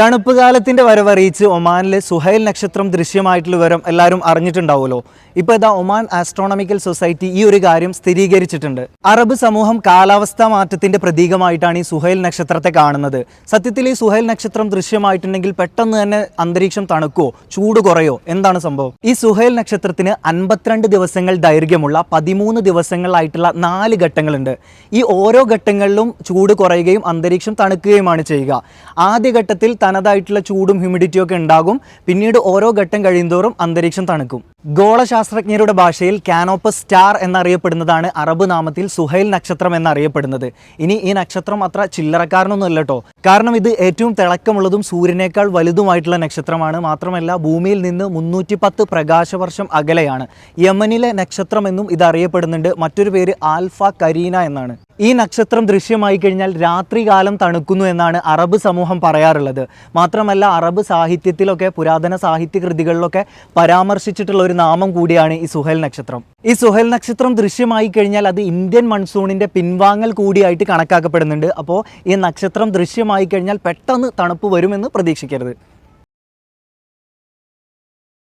തണുപ്പ് കാലത്തിന്റെ വരവറിയിച്ച് ഒമാനിലെ സുഹൈൽ നക്ഷത്രം ദൃശ്യമായിട്ടുള്ള വിവരം എല്ലാവരും അറിഞ്ഞിട്ടുണ്ടാവുമല്ലോ. ഇപ്പോൾ ഇതാ ഒമാൻ ആസ്ട്രോണമിക്കൽ സൊസൈറ്റി ഈ ഒരു കാര്യം സ്ഥിരീകരിച്ചിട്ടുണ്ട്. അറബ് സമൂഹം കാലാവസ്ഥാ മാറ്റത്തിന്റെ പ്രതീകമായിട്ടാണ് ഈ സുഹൈൽ നക്ഷത്രത്തെ കാണുന്നത്. സത്യത്തിൽ ഈ സുഹൈൽ നക്ഷത്രം ദൃശ്യമായിട്ടുണ്ടെങ്കിൽ പെട്ടെന്ന് തന്നെ അന്തരീക്ഷം തണുക്കോ ചൂട് കുറയോ എന്താണ് സംഭവം? ഈ സുഹൈൽ നക്ഷത്രത്തിന് അൻപത്തിരണ്ട് ദിവസങ്ങൾ ദൈർഘ്യമുള്ള പതിമൂന്ന് ദിവസങ്ങളായിട്ടുള്ള നാല് ഘട്ടങ്ങളുണ്ട്. ഈ ഓരോ ഘട്ടങ്ങളിലും ചൂട് കുറയുകയും അന്തരീക്ഷം തണുക്കുകയുമാണ് ചെയ്യുക. ആദ്യ ഘട്ടത്തിൽ തനതായിട്ടുള്ള ചൂടും ഹ്യൂമിഡിറ്റിയും ഒക്കെ ഉണ്ടാകും. പിന്നീട് ഓരോ ഘട്ടം കഴിയുന്തോറും അന്തരീക്ഷം തണുക്കും. ഗോളശാസ്ത്രജ്ഞരുടെ ഭാഷയിൽ കാനോപ്പസ് സ്റ്റാർ എന്നറിയപ്പെടുന്നതാണ് അറബ് നാമത്തിൽ സുഹൈൽ നക്ഷത്രം എന്നറിയപ്പെടുന്നത്. ഇനി ഈ നക്ഷത്രം അത്ര ചില്ലറക്കാരനൊന്നും അല്ല കേട്ടോ കാരണം ഇത് ഏറ്റവും തിളക്കമുള്ളതും സൂര്യനേക്കാൾ വലുതുമായിട്ടുള്ള നക്ഷത്രമാണ്. മാത്രമല്ല ഭൂമിയിൽ നിന്ന് മുന്നൂറ്റി പത്ത് പ്രകാശവർഷം അകലെയാണ്. യമനിലെ നക്ഷത്രം എന്നും ഇത് അറിയപ്പെടുന്നുണ്ട്. മറ്റൊരു പേര് ആൽഫ കരീന എന്നാണ്. ഈ നക്ഷത്രം ദൃശ്യമായി കഴിഞ്ഞാൽ രാത്രികാലം തണുക്കുന്നു എന്നാണ് അറബ് സമൂഹം പറയാറുള്ളത്. മാത്രമല്ല അറബ് സാഹിത്യത്തിലൊക്കെ പുരാതന സാഹിത്യ കൃതികളിലൊക്കെ പരാമർശിച്ചിട്ടുള്ള ഒരു നാമം കൂടിയാണ് ഈ സുഹൽ നക്ഷത്രം. ഈ സുഹൽ നക്ഷത്രം ദൃശ്യമായി കഴിഞ്ഞാൽ അത് ഇന്ത്യൻ മൺസൂണിന്റെ പിൻവാങ്ങൽ കൂടിയായിട്ട് കണക്കാക്കപ്പെടുന്നുണ്ട്. അപ്പോൾ ഈ നക്ഷത്രം ദൃശ്യമായി കഴിഞ്ഞാൽ പെട്ടെന്ന് തണുപ്പ് വരുമെന്ന് പ്രതീക്ഷിക്കരുത്.